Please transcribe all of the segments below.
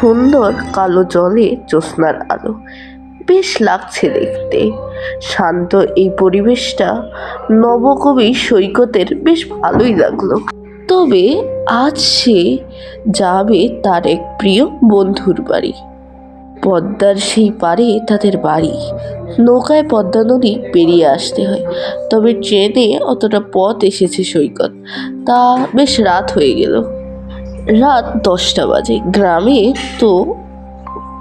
সুন্দর কালো জলে জ্যোৎস্নার আলো। বেশ লাগছে দেখতে। শান্ত এই পরিবেশটা নবকবি সৈকতের বেশ ভালোই লাগল। তবে আজ সে যাবে তার এক প্রিয় বন্ধুর বাড়ি। পদ্মার সেই পারে তাদের বাড়ি। নৌকায় পদ্মা নদী পেরিয়ে আসতে হয়। তবে ট্রেনে অতটা পথ এসেছে সৈকত। তা বেশ রাত হয়ে গেল। রাত দশটা বাজে। গ্রামে তো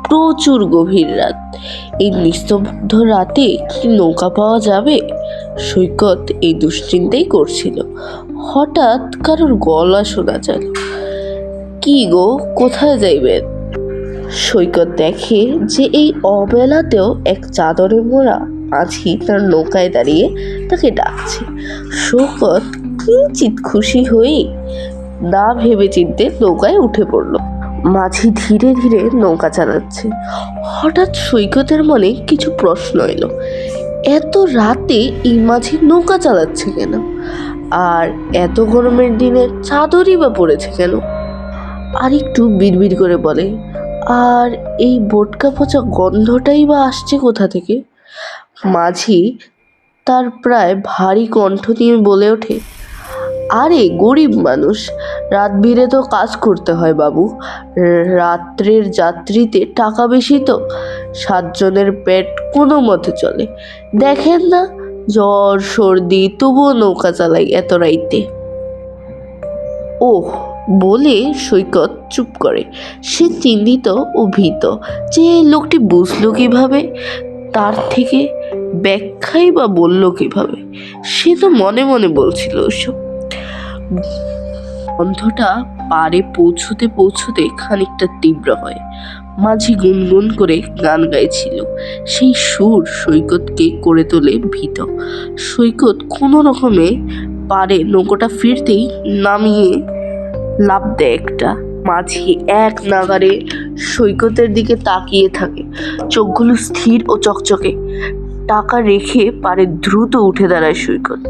প্রচুর গভীর রাত। এই নিস্তব্ধ রাতে কি নৌকা পাওয়া যাবে? সৈকত এই দুশ্চিন্তাই করছিল। হঠাৎ কারোর গলা শোনা যায় কি গো, কোথায় যাইবেন সৈকত দেখে যে এই অবেলাতেও এক চাদরে মোড়া মাঝি তার নৌকায় দাঁড়িয়ে তাকে ডাকছে। সৈকত কিঞ্চিত খুশি হয়ে না ভেবে চিনতে নৌকায় উঠে পড়ল। মাঝি ধীরে ধীরে নৌকা চালাচ্ছে। হঠাৎ সৈকতের মনে কিছু প্রশ্ন এলো। এত রাতে এই মাঝি নৌকা চালাচ্ছে কেন? আর এত গরমের দিনে চাদরই বা পড়েছে কেন? আর একটু বিড়বিড় করে বলে, আর এই বোটকা পচা গন্ধটাই বা আসছে কোথা থেকে? মাঝি তার প্রায় ভারী কণ্ঠ নিয়ে বলে ওঠে, আরে গরিব মানুষ রাত বিরে তো কাজ করতে হয় বাবু। রাত্রের যাত্রীতে টাকা বেশি তো, সাতজনের পেট কোনো মতে চলে। দেখেন না, জ্বর, সর্দি, তবুও নৌকা চালাই এত রাইতে। ওহ, বলে সৈকত চুপ করে। সে চিন্তিত ও ভীত। যে লোকটি বুঝলো কীভাবে, তার থেকে ব্যাখ্যাই বা বলল কীভাবে, সে তো মনে মনে বলছিল ওসব। গন্ধটা পারে পৌঁছতে পৌঁছতে খানিকটা তীব্র হয়। মাঝি গুনগুন করে গান গাইছিল। সেই সুর সৈকতকে করে তোলে ভীত। সৈকত কোনো রকমে পারে নৌকোটা ফিরতেই নামিয়ে লাভ দেয় একটা। মাঝি এক নাগারে সৈকতের দিকে তাকিয়ে থাকে। চোখগুলো স্থির ও চকচকে। টাকা রেখে পারে দ্রুত উঠে দাঁড়ায় সৈকত।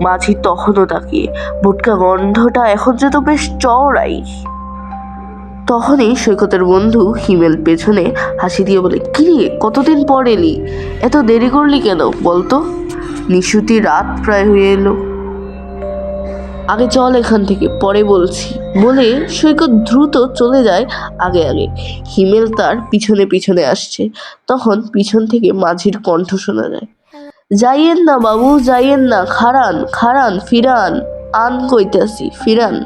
মাঝি তখনও তাকিয়ে বোটকা গন্ধটা এখন যে তো বেশ চওড়াই। তখনই সৈকতের বন্ধু হিমেল পেছনে হাসি দিয়ে বলে, কিরে, কতদিন পর এলি? এত দেরি করলি কেন বলতো? নিশুতি রাত প্রায় হয়ে এলো। আগে চল এখান থেকে, পরে বলছি। বলে সৈকত দ্রুত চলে যায় আগে আগে। হিমেল তার পিছনে পিছনে আসছে। তখন পিছন থেকে মাঝির কণ্ঠ শোনা যায়। যাইয়েন না বাবু, যাইয়েন না খারান খারান ফিরান, আন কইতাছি, ফিরান।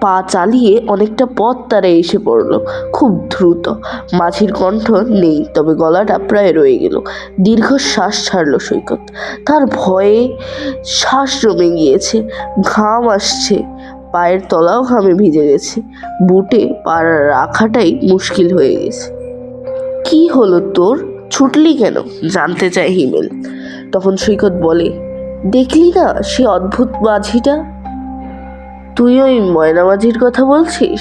পা চালিয়ে অনেকটা পথ তারা এসে পড়ল, খুব দ্রুত। মাঝির কণ্ঠ নেই, তবে গলাটা প্রায় রয়ে গেল। দীর্ঘশ্বাস ছাড়ল সৈকত। তার ভয়ে শ্বাস জমে গিয়েছে, ঘাম আসছে, পায়ের তলাও ঘামে ভিজে গেছে। বুটে পা রাখাটাই মুশকিল হয়ে গেছে। কি হলো তোর? ছুটলি কেন? জানতে চায় হিমেল। তখন সৈকত বলে, দেখলি না সে অদ্ভুত মাঝিটা? তুই ওই ময়না মাঝির কথা বলছিস?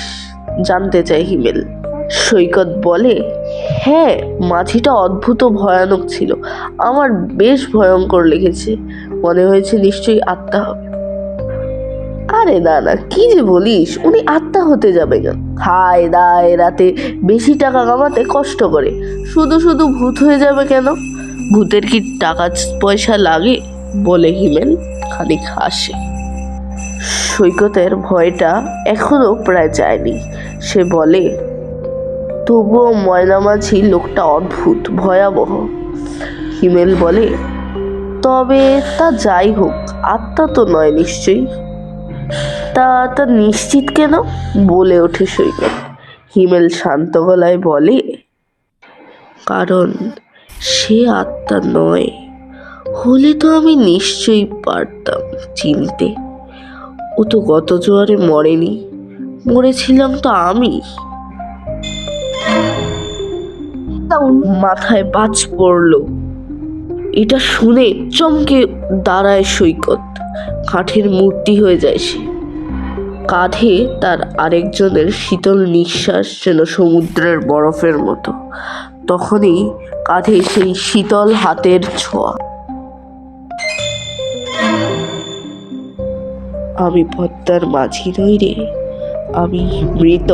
জানতে চাই হিমেল। সৈকত বলে হ্যাঁ মাঝিটা অদ্ভুত ভয়ানক ছিল। আমার বেশ ভয়ঙ্কর লেগেছে। মনে হয়েছে নিশ্চয়ই আত্মা হবে। আরে না না, কি যে বলিস? উনি আত্মা হতে যাবে কেন খায়, দায়, রাতে বেশি টাকা কামাতে কষ্ট করে। শুধু শুধু ভূত হয়ে যাবে কেন? ভূতের কি টাকা পয়সা লাগে? বলে হিমেল খানিক হাসে। সৈকতের ভয়টা এখনও প্রায় যায়নি। সে বলে, তবুও ময়নামাছি লোকটা অদ্ভুত, ভয়াবহ। হিমেল বলে, তবে তা যাই হোক, আত্মা তো নয় নিশ্চয়ই। তা তা নিশ্চিত কেন? বলে ওঠে সৈকত। হিমেল শান্ত গলায় বলে, কারণ সে আত্মা নয়। হলে তো আমি নিশ্চয়ই পারতাম চিনতে। ও তো গত জোয়ারে মরেনি, মরেছিলাম তো আমি। মাথায় বাজ পড়ল। এটা শুনে চমকে দাঁড়ায় সৈকত, কাঠের মূর্তি হয়ে যায় সে। কাঁধে তার আরেকজনের শীতল নিঃশ্বাস যেন সমুদ্রের বরফের মতো। তখনই কাঁধে সেই শীতল হাতের ছোঁয়া। আমি পদ্মার মাঝি নই রে আমি মৃত।